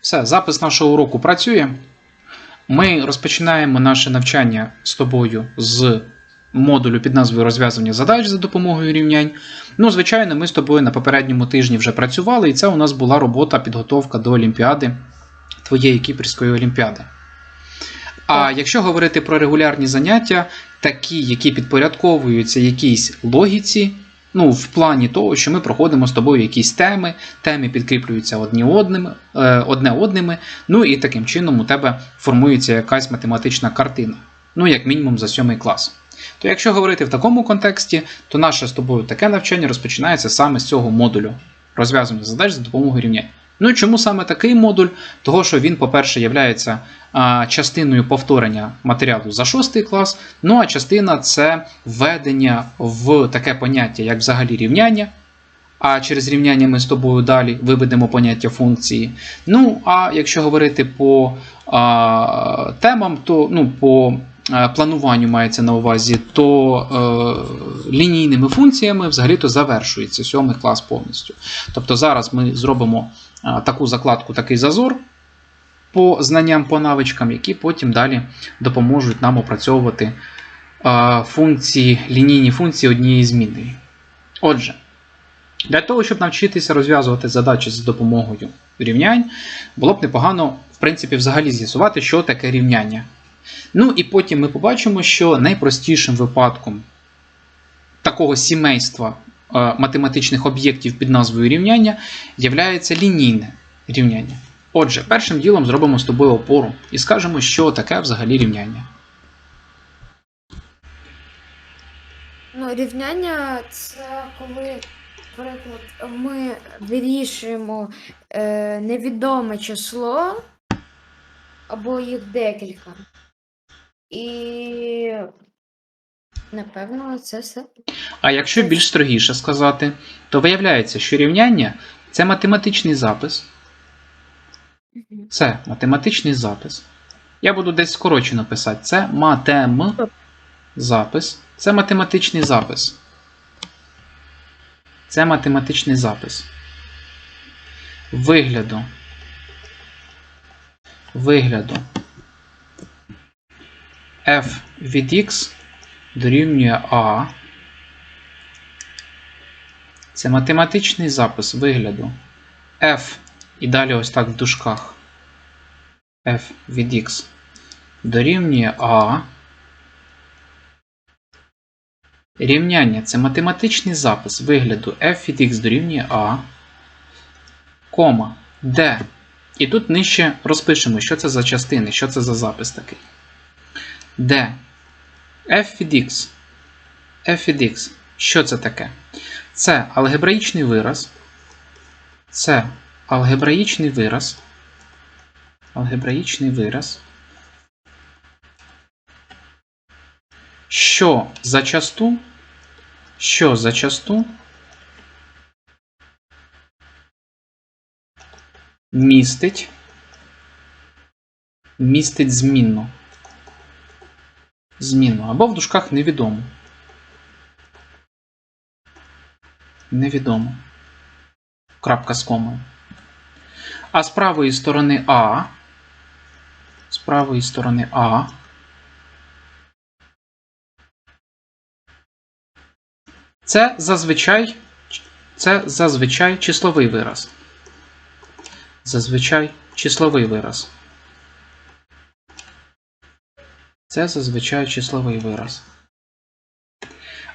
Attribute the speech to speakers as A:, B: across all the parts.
A: Все, запис нашого уроку працює. Ми розпочинаємо наше навчання з тобою з модулю під назвою розв'язування задач за допомогою рівнянь. Ну, звичайно, ми з тобою на попередньому тижні вже працювали, і це у нас була робота, підготовка до Олімпіади, твоєї кіпрської Олімпіади. А якщо говорити про регулярні заняття, такі, які підпорядковуються якійсь логіці, ну, в плані того, що ми проходимо з тобою якісь теми, теми підкріплюються одні одними, е, одне одними, ну і таким чином у тебе формується якась математична картина, ну, як мінімум за сьомий клас. То якщо говорити в такому контексті, то наше з тобою таке навчання розпочинається саме з цього модулю розв'язування задач за допомогою рівнянь. Ну і чому саме такий модуль? Того, що він, по-перше, є частиною повторення матеріалу за 6 клас, ну а частина це введення в таке поняття, як взагалі рівняння. А через рівняння ми з тобою далі виведемо поняття функції. Ну, а якщо говорити по а, темам, то ну, по плануванню мається на увазі, то е, лінійними функціями взагалі-то завершується сьомий клас повністю. Тобто зараз ми зробимо таку закладку, такий зазор по знанням, по навичкам, які потім далі допоможуть нам опрацьовувати функції, лінійні функції однієї змінної. Отже, для того, щоб навчитися розв'язувати задачі за допомогою рівнянь, було б непогано, в принципі, взагалі з'ясувати, що таке рівняння. Ну і потім ми побачимо, що найпростішим випадком такого сімейства математичних об'єктів під назвою рівняння являється лінійне рівняння. Отже, першим ділом зробимо з тобою опору і скажемо, що таке взагалі рівняння.
B: Ну, рівняння це коли, наприклад, ми вирішуємо е, невідоме число або їх декілька. І напевно це все.
A: А якщо більш строгіше сказати, то виявляється, що рівняння це математичний запис. Це математичний запис. Я буду десь скорочено писати. Це матем запис. Це математичний запис. Це математичний запис. Вигляду. Вигляду. f від x дорівнює a. Це математичний запис вигляду. f і далі ось так в дужках. f від x дорівнює a. Рівняння це математичний запис вигляду f від x дорівнює a, кома, d. І тут нижче розпишемо, що це за частини, що це за запис такий. d. f від x. Що це таке? Це алгебраїчний вираз. Це алгебраїчний вираз. Алгебраїчний вираз. Що зачасту, що зачасту містить, містить змінну. Змінну. Або в дужках невідому. Невідомо. Крапка з комою. А з правої сторони А. З правої сторони А. Це зазвичай, це зазвичай числовий вираз. Зазвичай числовий вираз. Це зазвичай числовий вираз.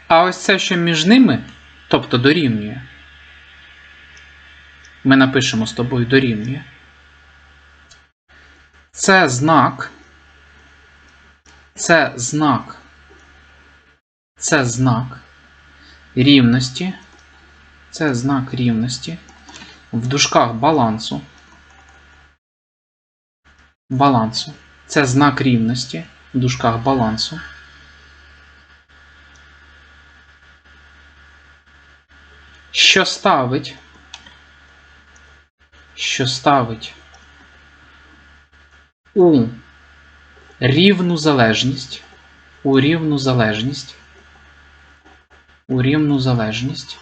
A: А ось це, що між ними, тобто дорівнює, ми напишемо з тобою дорівнює. Це знак. Це знак. Це знак рівності. Це знак рівності. В дужках балансу. Балансу. Це знак рівності. В дужках балансу. Що ставить? Що ставить у рівну залежність. У рівну залежність у рівну залежність.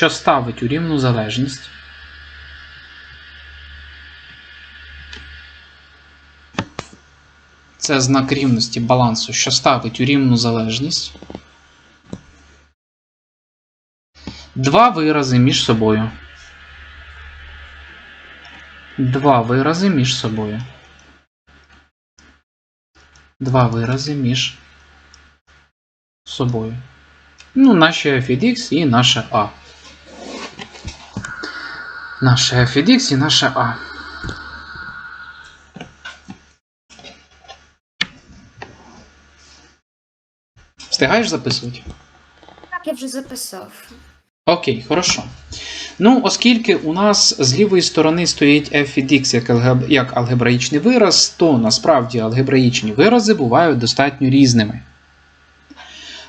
A: що ставить у рівну залежність. Це знак рівності балансу, що ставить у рівну залежність. Два вирази між собою. Два вирази між собою. Два вирази між собою. Ну, наше f від x і наше a. Наше f від x і наше a. Встигаєш записувати?
B: Так, я вже записав.
A: Окей, хорошо. Ну, оскільки у нас з лівої сторони стоїть f від x як, алгеб... як алгебраїчний вираз, то насправді алгебраїчні вирази бувають достатньо різними.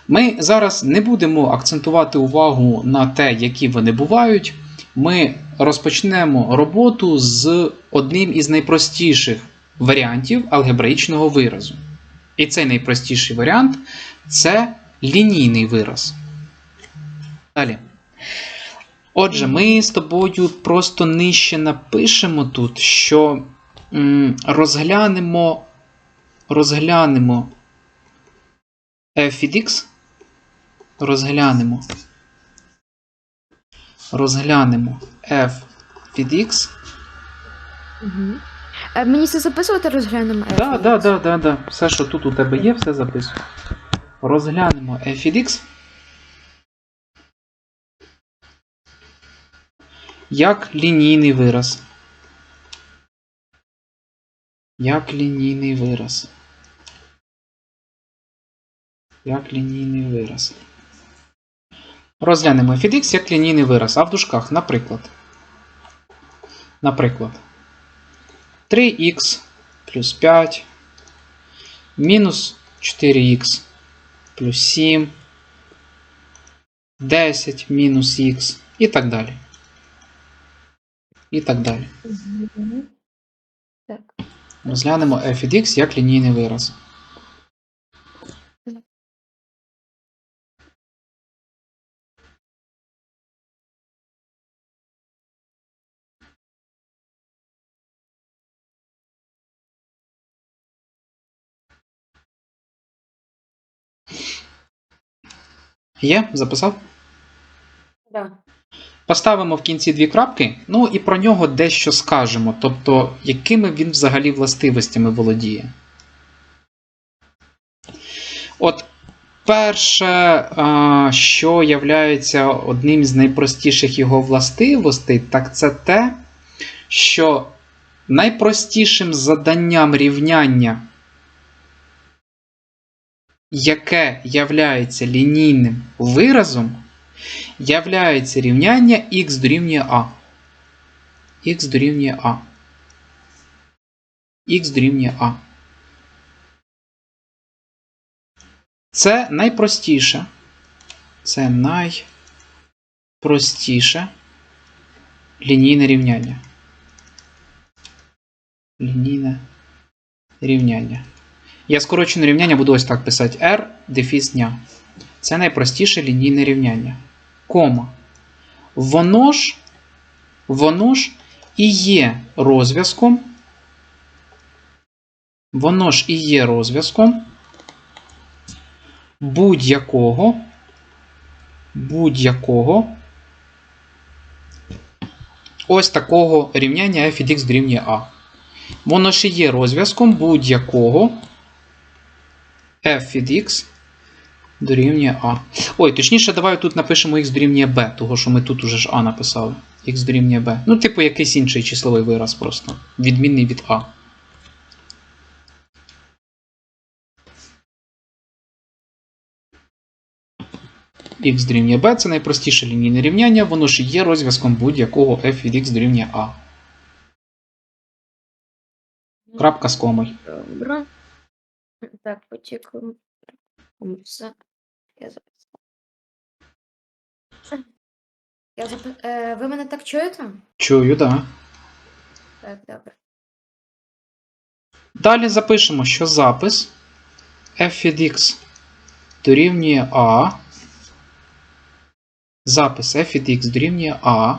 A: Ми зараз не будемо акцентувати увагу на те, які вони бувають. Ми розпочнемо роботу з одним із найпростіших варіантів алгебраїчного виразу. І цей найпростіший варіант це лінійний вираз. Далі. Отже, ми з тобою просто нижче напишемо тут, що розглянемо, розглянемо f від x, розглянемо, розглянемо f від x.
B: Угу. Мені це записувати розглянемо? F
A: Да,
B: від
A: да,
B: X?
A: да, да, да. Все, що тут у тебе є, все записуй. Розглянемо f від x. Як лінійний вираз. Як лінійний вираз. Як лінійний вираз. Розглянемо f від x як лінійний вираз. А в дужках, наприклад. Наприклад. 3х плюс 5 мінус 4х плюс 7, 10 мінус х і так далі. І так далі. Розглянемо f від x як лінійний вираз. Є? Записав?
B: Да.
A: Поставимо в кінці дві крапки, ну і про нього дещо скажемо, тобто, якими він взагалі властивостями володіє. От перше, що являється одним з найпростіших його властивостей, так це те, що найпростішим заданням рівняння, яке являється лінійним виразом, являється рівняння х дорівнює а. х дорівнює а. х дорівнює а. Це найпростіше. Це найпростіше лінійне рівняння. Лінійне рівняння. Я скорочене рівняння буду ось так писати r дефіс дня. Це найпростіше лінійне рівняння. Кома. Воно ж, воно ж і є розв'язком. Воно ж і є розв'язком будь-якого будь-якого ось такого рівняння f від x дорівнює a. Воно ж і є розв'язком будь-якого f від x дорівнює А. Ой, точніше, давай тут напишемо x дорівнює b, того що ми тут уже ж А написали. x дорівнює b. Ну, типу, якийсь інший числовий вираз просто. Відмінний від А. x дорівнює b це найпростіше лінійне рівняння, воно ж є розв'язком будь-якого f від x дорівнює А. Крапка з комою.
B: Добре. Так, почекаємо. Все. Я записав. Я запи... е, ви мене так чуєте?
A: Чую, да.
B: Так, добре.
A: Далі запишемо, що запис f від x дорівнює a запис f від x дорівнює a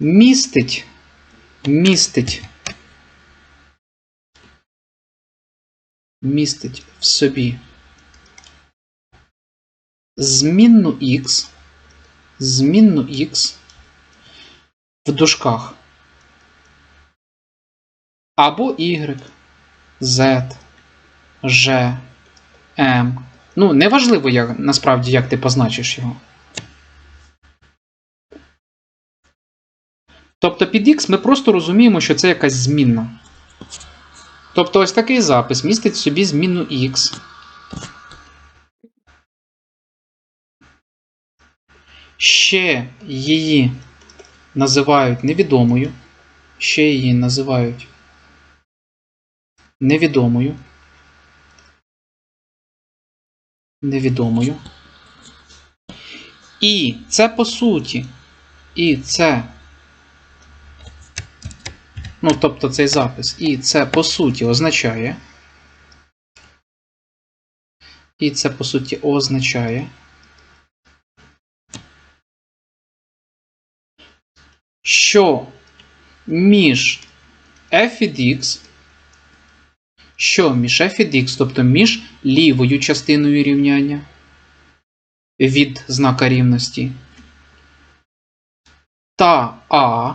A: містить, містить, містить в собі змінну x, змінну x в дужках або y, z, g, m. Ну, неважливо, як, насправді, як ти позначиш його. Тобто під x ми просто розуміємо, що це якась змінна. Тобто ось такий запис містить в собі змінну x. Ще її називають невідомою. Ще її називають невідомою. Невідомою. І це по суті. І це. Ну, тобто цей запис. І це по суті означає. І це по суті означає. Що між f від x, що між f від x, тобто між лівою частиною рівняння від знака рівності та А,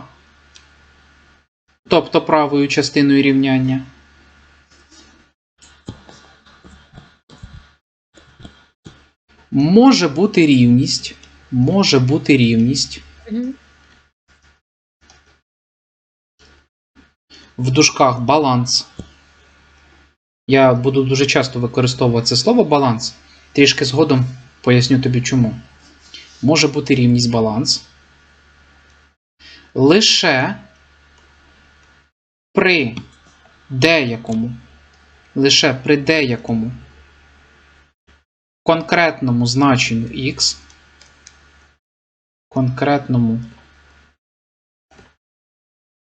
A: тобто правою частиною рівняння, може бути рівність, може бути рівність в дужках баланс. Я буду дуже часто використовувати це слово баланс. Трішки згодом поясню тобі чому. Може бути рівність баланс. Лише при деякому, лише при деякому конкретному значенню x, конкретному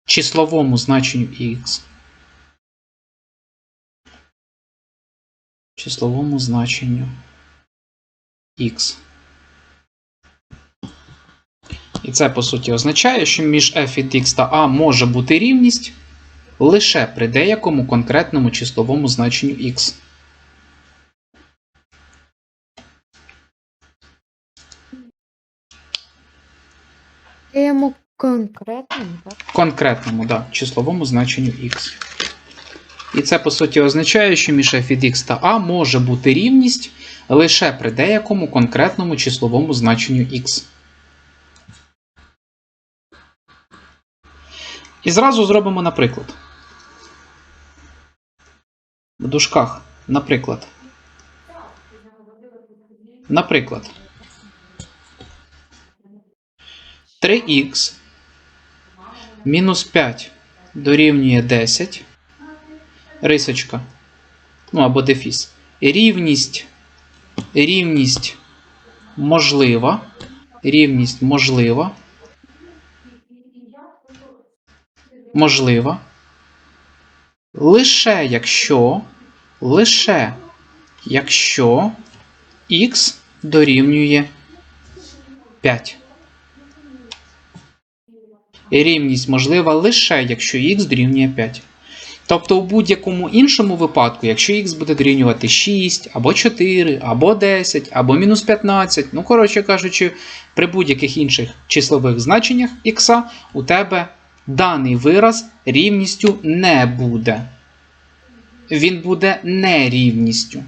A: числовому значенню x, числовому значенню x. І це, по суті, означає, що між f від x та a може бути рівність лише при деякому конкретному числовому значенню x.
B: Йому так?
A: конкретному да, числовому значенню x. І це, по суті, означає, що між f від x та a може бути рівність лише при деякому конкретному числовому значенню x. І зразу зробимо наприклад. В дужках, наприклад. Наприклад. 3х мінус 5 дорівнює 10. Рисочка. Ну або дефіс. Рівність. Рівність можлива. Рівність можлива. Можлива. Лише якщо. Лише якщо х дорівнює 5. І Рівність можлива лише якщо х дорівнює 5. Тобто у будь-якому іншому випадку, якщо х буде дорівнювати 6, або 4, або 10, або мінус 15, ну, коротше кажучи, при будь-яких інших числових значеннях х у тебе даний вираз рівністю не буде. Він буде нерівністю.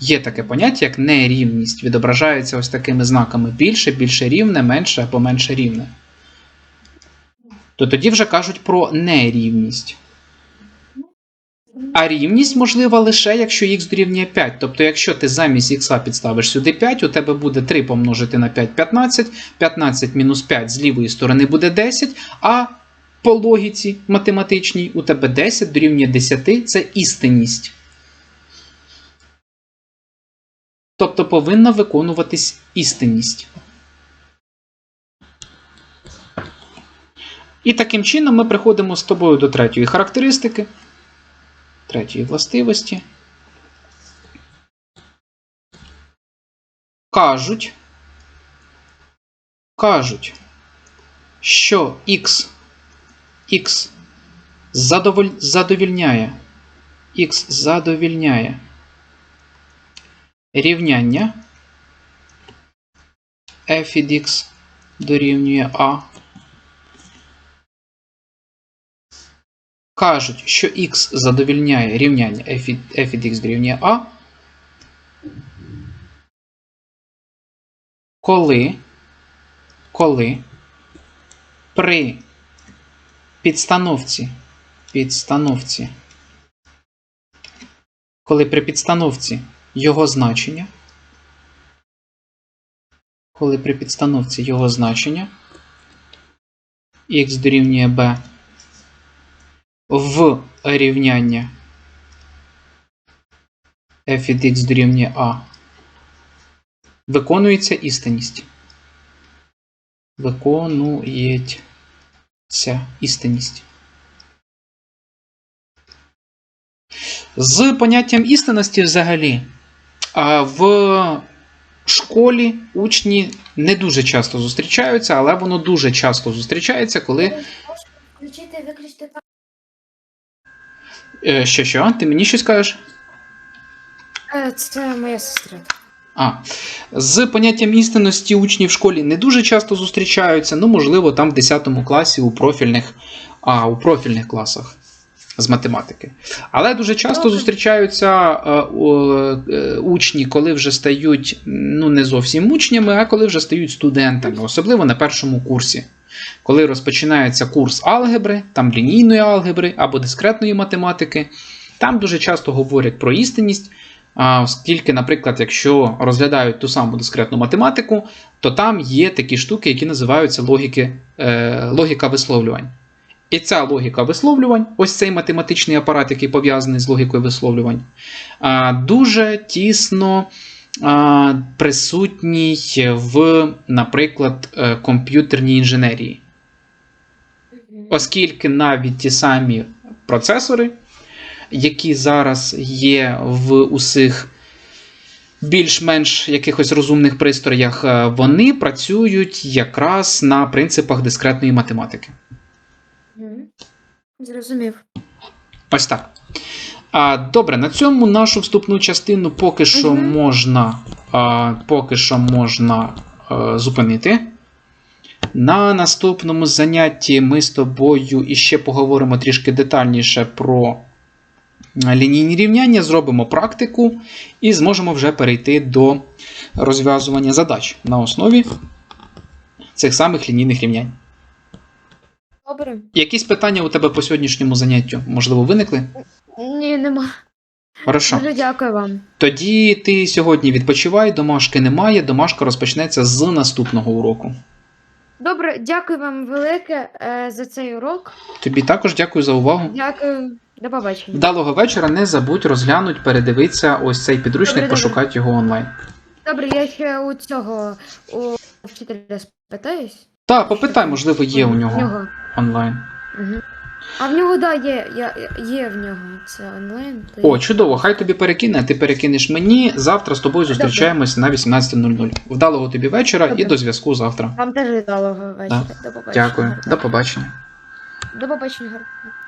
A: Є таке поняття, як нерівність. Відображається ось такими знаками: більше, більше рівне, менше або менше рівне. То тоді вже кажуть про нерівність. А рівність можлива лише, якщо х дорівнює 5. Тобто, якщо ти замість х підставиш сюди 5, у тебе буде 3 помножити на 5 15, 15 мінус 5 з лівої сторони буде 10, а по логіці математичній у тебе 10 дорівнює 10 це істинність. Тобто повинна виконуватись істинність. І таким чином ми приходимо з тобою до третьої характеристики, третьої властивості. кажуть, кажуть, що x, x задоволь, задовільняє, x задовільняє. Рівняння. F від x дорівнює a. Кажуть, що x задовільняє рівняння. F від, f від x дорівнює a, коли, коли при підстановці, підстановці, коли при підстановці його значення, коли при підстановці його значення x дорівнює b в рівняння f від x дорівнює a виконується істинність. Виконується істинність. З поняттям істинності взагалі в школі учні не дуже часто зустрічаються, але воно дуже часто зустрічається, коли.
B: Включити, виключити
A: Е, Що, що? Ти мені щось кажеш?
B: Е, Це моя сестра.
A: А, з поняттям істинності учні в школі не дуже часто зустрічаються, ну, можливо, там в 10 класі у профільних, а, у профільних класах з математики. Але дуже часто зустрічаються е, е, учні, коли вже стають ну, не зовсім учнями, а коли вже стають студентами, особливо на першому курсі. Коли розпочинається курс алгебри, там лінійної алгебри або дискретної математики, там дуже часто говорять про істинність. Оскільки, наприклад, якщо розглядають ту саму дискретну математику, то там є такі штуки, які називаються логіки, е, логіка висловлювань. І ця логіка висловлювань, ось цей математичний апарат, який пов'язаний з логікою висловлювань, дуже тісно присутній в, наприклад, е, комп'ютерній інженерії. Оскільки навіть ті самі процесори, які зараз є в усіх більш-менш якихось розумних пристроях, е, вони працюють якраз на принципах дискретної математики.
B: Зрозумів.
A: Ось так. А, добре, на цьому нашу вступну частину поки що
B: Мгм.
A: можна, а, поки що можна а, зупинити. На наступному занятті ми з тобою іще поговоримо трішки детальніше про лінійні рівняння, зробимо практику і зможемо вже перейти до розв'язування задач на основі цих самих лінійних рівнянь.
B: Добре.
A: Якісь питання у тебе по сьогоднішньому заняттю, можливо, виникли?
B: Ні, нема.
A: Хорошо.
B: Дуже дякую вам.
A: Тоді ти сьогодні відпочивай, домашки немає, домашка розпочнеться з наступного уроку.
B: Добре, дякую вам велике е, за цей урок.
A: Тобі також дякую за увагу.
B: Дякую. До побачення.
A: Вдалого вечора, не забудь розглянуть, передивитися ось цей підручник,
B: Добре,
A: пошукати його онлайн.
B: Добре, я ще у цього у вчителя спитаюсь.
A: Так, попитай, можливо, є у нього онлайн.
B: Угу. А в нього, да, є, є в нього. Це онлайн. то
A: О,
B: я-
A: чудово, хай тобі перекине, ти перекинеш мені. Завтра з тобою зустрічаємось на 18.00. Вдалого тобі вечора і
B: Добре.
A: до зв'язку завтра.
B: Вам теж вдалого вечора. До побачення.
A: Дякую, до побачення.
B: До побачення. гарно.